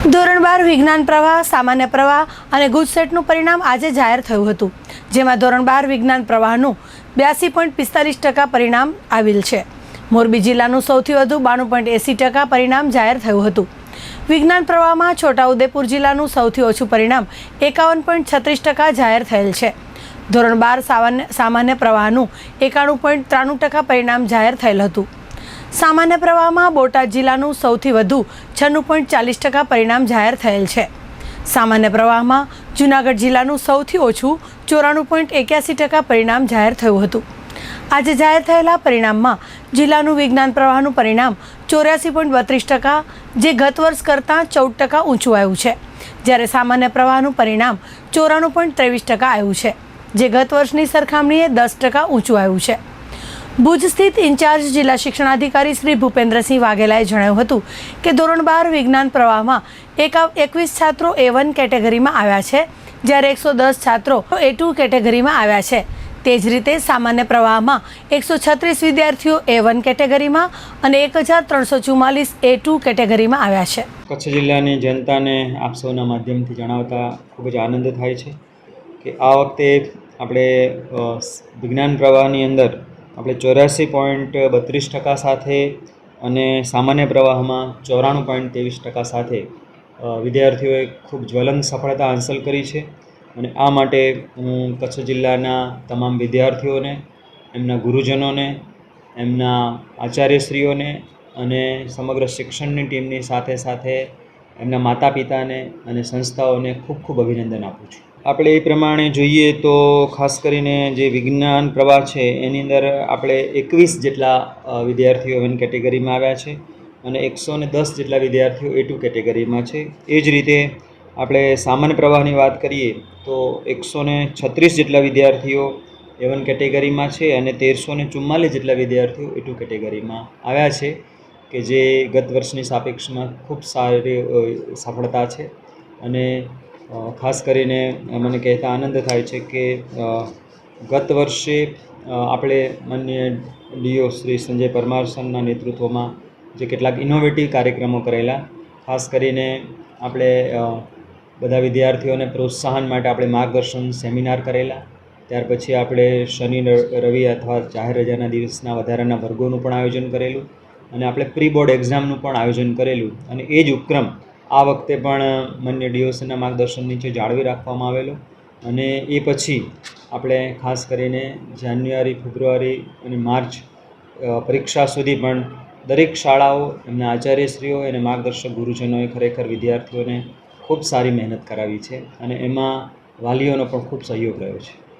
ધોરણ બાર વિજ્ઞાન પ્રવાહ, સામાન્ય પ્રવાહ અને ગુજસેટનું પરિણામ આજે જાહેર થયું હતું, જેમાં ધોરણ બાર વિજ્ઞાન પ્રવાહનું બ્યાસી પોઈન્ટ પિસ્તાલીસ ટકા પરિણામ આવેલ છે. મોરબી જિલ્લાનું સૌથી વધુ બાણું પોઈન્ટ એંસી ટકા પરિણામ જાહેર થયું હતું. વિજ્ઞાન પ્રવાહમાં છોટાઉદેપુર જિલ્લાનું સૌથી ઓછું પરિણામ એકાવન પોઈન્ટ છત્રીસ ટકા જાહેર થયેલ છે. ધોરણ બાર સામાન્ય સામાન્ય પ્રવાહનું એકાણું પોઈન્ટ ત્રાણું ટકા પરિણામ જાહેર થયેલ હતું. સામાન્ય પ્રવાહમાં બોટાદ જિલ્લાનું સૌથી વધુ છન્નું પોઈન્ટ ચાલીસ ટકા પરિણામ જાહેર થયેલ છે. સામાન્ય પ્રવાહમાં જૂનાગઢ જિલ્લાનું સૌથી ઓછું ચોરાણું પોઈન્ટ એક્યાસી ટકા પરિણામ જાહેર થયું હતું. આજે જાહેર થયેલા પરિણામમાં જિલ્લાનું વિજ્ઞાન પ્રવાહનું પરિણામ ચોર્યાસી પોઈન્ટ બત્રીસ ટકા, જે ગત વર્ષ કરતાં ચૌદ ટકા ઊંચું આવ્યું છે. જ્યારે સામાન્ય પ્રવાહનું પરિણામ ચોરાણું પોઈન્ટ ત્રેવીસ ટકા આવ્યું છે, જે ગત વર્ષની સરખામણીએ દસ ટકા ઊંચું આવ્યું છે. ભુજ સ્થિત ઇન્ચાર્જ જિલ્લા શિક્ષણાધિકારી શ્રી ભૂપેન્દ્રસિંહ વાઘેલાએ જણાવ્યું હતું કે ધોરણ બાર વિજ્ઞાન પ્રવાહમાં એક એકવીસ છાત્રો એ વન કેટેગરીમાં આવ્યા છે, જ્યારે એકસો દસ છાત્રો એ ટુ કેટેગરીમાં આવ્યા છે. તે જ રીતે સામાન્ય પ્રવાહમાં એકસો છત્રીસ વિદ્યાર્થીઓ એ વન કેટેગરીમાં અને એક હજાર ત્રણસો ચુમ્માલીસ એ ટુ કેટેગરીમાં આવ્યા છે. કચ્છ જિલ્લાની જનતાને આપ સૌના માધ્યમથી જણાવતા ખૂબ જ આનંદ થાય છે કે આ વખતે આપણે વિજ્ઞાન પ્રવાહની અંદર આપણે ચોર્યાસી પોઈન્ટ બત્રીસ ટકા સાથે અને સામાન્ય પ્રવાહમાં ચોરાણું પોઈન્ટ ત્રેવીસ ટકા સાથે વિદ્યાર્થીઓએ ખૂબ જ્વલંત સફળતા હાંસલ કરી છે. અને આ માટે હું કચ્છ જિલ્લાના તમામ વિદ્યાર્થીઓને, એમના ગુરુજનોને, એમના આચાર્યશ્રીઓને અને સમગ્ર શિક્ષણની ટીમની સાથે સાથે એમના માતા પિતાને અને સંસ્થાઓને ખૂબ ખૂબ અભિનંદન આપું છું. આપણે એ પ્રમાણે જોઈએ તો ખાસ કરીને જે વિજ્ઞાન પ્રવાહ છે, એની અંદર આપણે એકવીસ જેટલા વિદ્યાર્થીઓ એન કેટેગરીમાં આવ્યા છે અને એકસો ને દસ જેટલા વિદ્યાર્થીઓ એ ટુ કેટેગરીમાં છે. એ જ રીતે આપણે સામાન્ય પ્રવાહની વાત કરીએ તો એકસો ને છત્રીસ જેટલા વિદ્યાર્થીઓ એવન કેટેગરીમાં છે અને તેરસો ને ચુમ્માલીસ જેટલા વિદ્યાર્થીઓ એ ટુ કેટેગરીમાં આવ્યા છે કે જે ગત વર્ષની સાપેક્ષમાં ખૂબ સારી સફળતા છે અને ખાસ કરીને મને કહેતા આનંદ થાય છે કે ગત વર્ષે આપણે માન્ય ડીઓ શ્રી સંજય પરમાર સરના નેતૃત્વમાં જે કેટલાક ઇનોવેટિવ કાર્યક્રમો કરેલા, ખાસ કરીને આપણે બધા વિદ્યાર્થીઓને પ્રોત્સાહન માટે આપણે માર્ગદર્શન સેમિનાર કરેલા, ત્યાર પછી આપણે શનિ રવિ અથવા જાહેર રજાના દિવસના વધારાના વર્ગોનું પણ આયોજન કરેલું અને આપણે પ્રી બોર્ડ એક્ઝામનું પણ આયોજન કરેલું અને એ જ ઉપક્રમ આ વખતે પણ માન્ય ડીઓસીના માર્ગદર્શન નીચે જાળવી રાખવામાં આવેલો અને એ પછી આપણે ખાસ કરીને જાન્યુઆરી, ફેબ્રુઆરી અને માર્ચ પરીક્ષા સુધી પણ દરેક શાળાઓ એમના આચાર્યશ્રીઓ અને માર્ગદર્શક ગુરુજનોએ ખરેખર વિદ્યાર્થીઓને ખૂબ સારી મહેનત કરાવી છે અને એમાં વાલીઓનો પણ ખૂબ સહયોગ રહ્યો છે.